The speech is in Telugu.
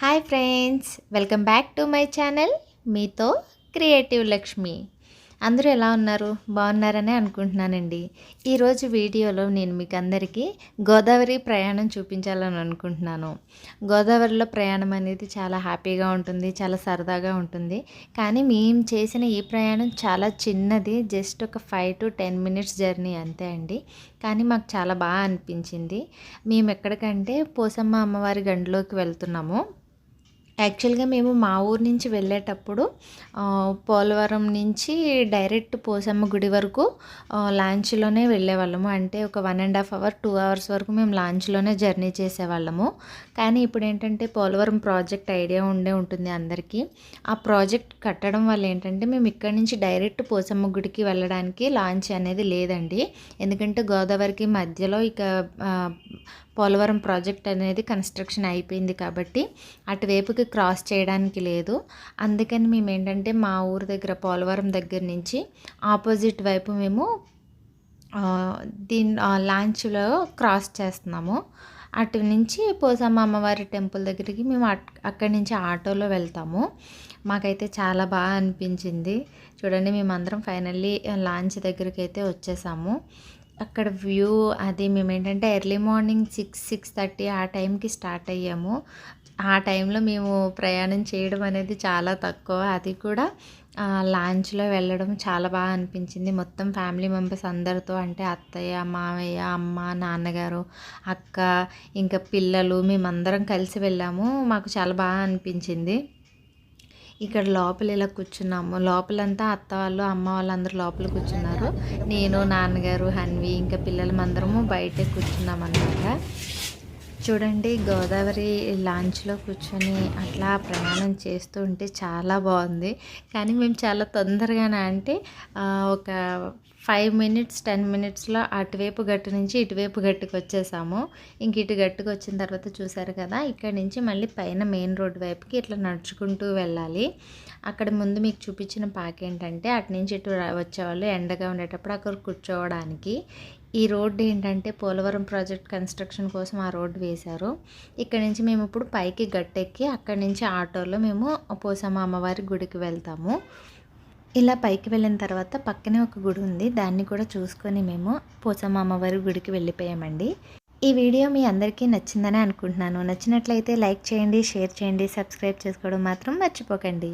Hi friends welcome back to my channel మీతో క్రియేటివ్ లక్ష్మి అందరూ ఎలా ఉన్నారు? బాగున్నారనే అనుకుంటున్నానండి. ఈరోజు వీడియోలో నేను మీకు అందరికీ గోదావరి ప్రయాణం చూపించాలని అనుకుంటున్నాను. గోదావరిలో ప్రయాణం అనేది చాలా హ్యాపీగా ఉంటుంది చాలా సరదాగా ఉంటుంది. కానీ మేము చేసిన ఈ ప్రయాణం చాలా చిన్నది జస్ట్ ఒక five to ten minutes journey అంతే అండి. కానీ మాకు చాలా బాగా అనిపించింది. మేము ఎక్కడికంటే పోసమ్మ అమ్మవారి గండిలోకి వెళ్తున్నాము. యాక్చువల్గా మేము మా ఊరు నుంచి వెళ్ళేటప్పుడు పోలవరం నుంచి డైరెక్ట్ పోసమ్మ గుడి వరకు లాంచ్లోనే వెళ్ళేవాళ్ళము. అంటే ఒక one and half hour two hours వరకు మేము లాంచ్లోనే జర్నీ చేసేవాళ్ళము. కానీ ఇప్పుడు ఏంటంటే పోలవరం ప్రాజెక్ట్ ఐడియా ఉండే ఉంటుంది అందరికీ. ఆ ప్రాజెక్ట్ కట్టడం వల్ల ఏంటంటే మేము ఇక్కడ నుంచి డైరెక్ట్ పోసమ్మ గుడికి వెళ్ళడానికి లాంచ్ అనేది లేదండి. ఎందుకంటే గోదావరికి మధ్యలో ఇక పోలవరం ప్రాజెక్ట్ అనేది కన్స్ట్రక్షన్ అయిపోయింది కాబట్టి అటువైపుకి క్రాస్ చేయడానికి లేదు. అందుకని మేము ఏంటంటే మా ఊరు దగ్గర పోలవరం దగ్గర నుంచి ఆపోజిట్ వైపు మేము దీని లాంచ్లో క్రాస్ చేస్తున్నాము. అటు నుంచి పోసమ్మ అమ్మవారి టెంపుల్ దగ్గరికి మేము అక్కడి నుంచి ఆటోలో వెళ్తాము. మాకైతే చాలా బాగా అనిపించింది. చూడండి మేమందరం ఫైనల్లీ లాంచ్ దగ్గరికి అయితే వచ్చేసాము. అక్కడ వ్యూ అది మేము ఏంటంటే early morning six six thirty ఆ టైంకి స్టార్ట్ అయ్యాము. ఆ టైంలో మేము ప్రయాణం చేయడం అనేది చాలా తక్కువ. అది కూడా లాంచ్లో వెళ్ళడం చాలా బాగా అనిపించింది. మొత్తం ఫ్యామిలీ మెంబర్స్ అందరితో అంటే అత్తయ్య మామయ్య అమ్మ నాన్నగారు అక్క ఇంకా పిల్లలు మేమందరం కలిసి వెళ్ళాము. మాకు చాలా బాగా అనిపించింది. ఇక్కడ లోపల ఇలా కూర్చున్నాము. లోపలంతా అత్త వాళ్ళు అమ్మ వాళ్ళు అందరూ లోపల కూర్చున్నారు. నేను నాన్నగారు హన్వి ఇంకా పిల్లలమందరము బయటే కూర్చున్నాం అన్నమాట చూడండి గోదావరి లాంచ్లో కూర్చొని అట్లా ప్రయాణం చేస్తూ ఉంటే చాలా బాగుంది. కానీ మేము చాలా తొందరగానే అంటే ఒక ఫైవ్ మినిట్స్ టెన్ మినిట్స్లో అటువైపు గట్టు నుంచి ఇటువైపు గట్టుకు వచ్చేసాము. ఇంక ఇటు గట్టుకు వచ్చిన తర్వాత చూసారు కదా ఇక్కడ నుంచి మళ్ళీ పైన మెయిన్ రోడ్ వైపుకి ఇట్లా నడుచుకుంటూ వెళ్ళాలి. అక్కడ ముందు మీకు చూపించిన పాక ఏంటంటే అటు నుంచి ఇటు వచ్చేవాళ్ళు ఎండగా ఉండేటప్పుడు అక్కడ కూర్చోవడానికి. ఈ రోడ్డు ఏంటంటే పోలవరం ప్రాజెక్ట్ కన్స్ట్రక్షన్ కోసం ఆ రోడ్డు వేశారు. ఇక్కడ నుంచి మేము ఇప్పుడు పైకి గట్టెక్కి అక్కడి నుంచి ఆటోలో మేము పోసమ్మ అమ్మవారి గుడికి వెళ్తాము. ఇలా పైకి వెళ్ళిన తర్వాత పక్కనే ఒక గుడి ఉంది. దాన్ని కూడా చూసుకొని మేము పోసమ్మ అమ్మవారి గుడికి వెళ్ళిపోయామండి. ఈ వీడియో మీ అందరికీ నచ్చిందని అనుకుంటున్నాను. నచ్చినట్లయితే లైక్ చేయండి షేర్ చేయండి సబ్స్క్రైబ్ చేసుకోవడం మాత్రం మర్చిపోకండి.